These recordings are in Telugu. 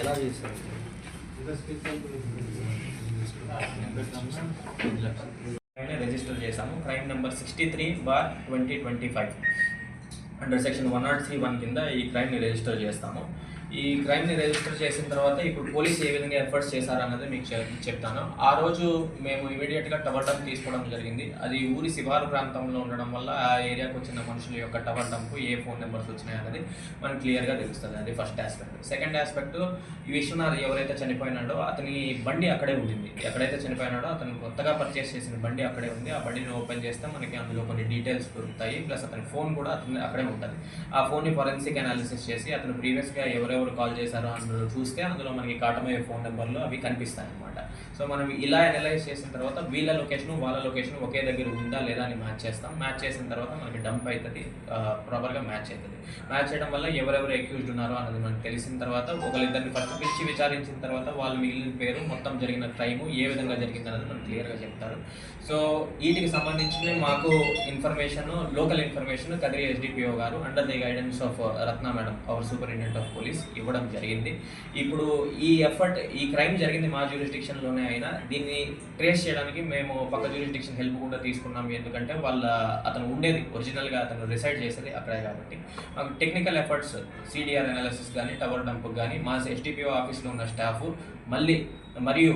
ఎలా చేస్తారు రిజిస్టర్ చేశాము. Crime number sixty three bar twenty twenty five under section one not three one కింద ఈ క్రైమ్ని రిజిస్టర్ చేస్తాము. ఈ క్రైమ్ని రిజిస్టర్ చేసిన తర్వాత ఇప్పుడు పోలీస్ ఏ విధంగా ఎఫర్ట్స్ చేశారన్నది మీకు చెప్- చెప్తాను. ఆ రోజు మేము ఇమీడియట్గా టవర్ డంప్ తీసుకోవడం జరిగింది. అది ఊరి శివారు ప్రాంతంలో ఉండడం వల్ల ఆ ఏరియాకు వచ్చిన మనుషుల యొక్క టవర్ డంప్ ఏ ఫోన్ నెంబర్స్ వచ్చినాయి అన్నది మనకు క్లియర్గా తెలుస్తుంది. అది ఫస్ట్ ఆస్పెక్ట్. సెకండ్ ఆస్పెక్ట్ ఈ విశ్వనాథ్ ఎవరైతే చనిపోయినాడో అతని బండి అక్కడే ఉండింది. ఎక్కడైతే చనిపోయినాడో అతను కొత్తగా పర్చేస్ చేసిన బండి అక్కడే ఉంది. ఆ బండిని ఓపెన్ చేస్తే మనకి అందులో కొన్ని డీటెయిల్స్ దొరుకుతాయి. ప్లస్ అతని ఫోన్ కూడా అతని అక్కడే ఉంటుంది. ఆ ఫోన్ని ఫోరెన్సిక్ అనాలిసిస్ చేసి అతను ప్రీవియస్గా ఎవరెవరు కాల్ చేశారు అందులో చూస్తే అందులో మనకి కాటమయ్యే ఫోన్ నెంబర్లు అవి కనిపిస్తాయి అనమాట సో మనం ఇలా అనలైజ్ చేసిన తర్వాత వీళ్ళ లొకేషన్ వాళ్ళ లొకేషన్ ఒకే దగ్గర ఉందా లేదా అని మ్యాచ్ చేస్తాం. మ్యాచ్ చేసిన తర్వాత మనకి డంప్ అవుతుంది ప్రాపర్గా మ్యాచ్ అవుతుంది మ్యాచ్ చేయడం వల్ల ఎవరెవరు అక్యూజ్డ్ ఉన్నారో అన్నది మనకు తెలిసిన తర్వాత ఒకరిద్దరిని ఫస్ట్ పిలిచి విచారించిన తర్వాత వాళ్ళు మిగిలిన పేరు మొత్తం జరిగిన టైము ఏ విధంగా జరిగింది అన్నది మనకు క్లియర్గా చెప్తారు. సో వీటికి సంబంధించిన మాకు information local information Kadiri SDPO గారు under the guidance of Ratna madam our superintendent of police ఇవ్వడం జరిగింది. ఇప్పుడు ఈ ఎఫర్ట్ ఈ క్రైమ్ జరిగింది మా జ్యూరిస్డిక్షన్లోనే అయినా దీన్ని ట్రేస్ చేయడానికి మేము పక్క జ్యూరిస్డిక్షన్ హెల్ప్ కూడా తీసుకున్నాం. ఎందుకంటే వాళ్ళ అతను ఉండేది ఒరిజినల్గా అతను రిసైడ్ చేసేది అక్కడే కాబట్టి. మాకు టెక్నికల్ ఎఫర్ట్స్ సిడిఆర్ అనాలిసిస్ కానీ టవర్ డంప్ కానీ మా ఎస్టీపీఓ ఆఫీస్లో ఉన్న స్టాఫ్ మళ్ళీ మరియు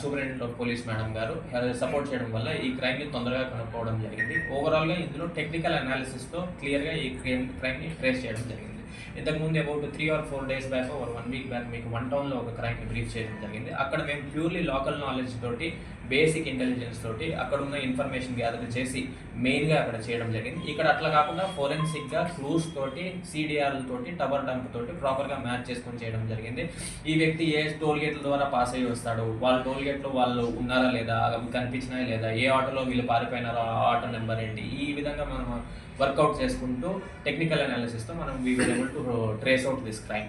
సూపరింటెండెంట్ ఆఫ్ పోలీస్ మేడం గారు సపోర్ట్ చేయడం వల్ల ఈ క్రైమ్ని తొందరగా కనుక్కోవడం జరిగింది. ఓవరాల్గా ఇందులో టెక్నికల్ అనాలిసిస్తో క్లియర్గా ఈ క్రైమ్ క్రైమ్ని ట్రేస్ చేయడం జరిగింది. ఇంతకుముందు about three or four days back ఒక వన్ వీక్ బ్యాక్ మీకు వన్ టౌన్లో ఒక క్రైమ్ని బ్రీఫ్ చేయడం జరిగింది. అక్కడ మేము ప్యూర్లీ లోకల్ నాలెడ్జ్ తోటి బేసిక్ ఇంటెలిజెన్స్ తోటి అక్కడ ఉన్న ఇన్ఫర్మేషన్ గ్యాదర్ చేసి మెయిన్గా అక్కడ చేయడం జరిగింది. ఇక్కడ అట్లా కాకుండా ఫోరెన్సిక్గా క్లూస్ తోటి సిడిఆర్ తోటి టవర్ డంప్ తోటి ప్రాపర్గా మ్యాచ్ చేసుకొని చేయడం జరిగింది. ఈ వ్యక్తి ఏ టోల్ గేట్ల ద్వారా పాస్ అయ్యి వస్తాడు? వాళ్ళ టోల్ గేట్లో వాళ్ళు ఉన్నారా లేదా? కనిపించినా లేదా? ఏ ఆటోలో వీళ్ళు పారిపోయినారో? ఆ ఆటో నెంబర్ ఏంటి? ఈ విధంగా మనం వర్కౌట్ చేసుకుంటూ టెక్నికల్ అనాలిసిస్తో మనం we will able to trace out this crime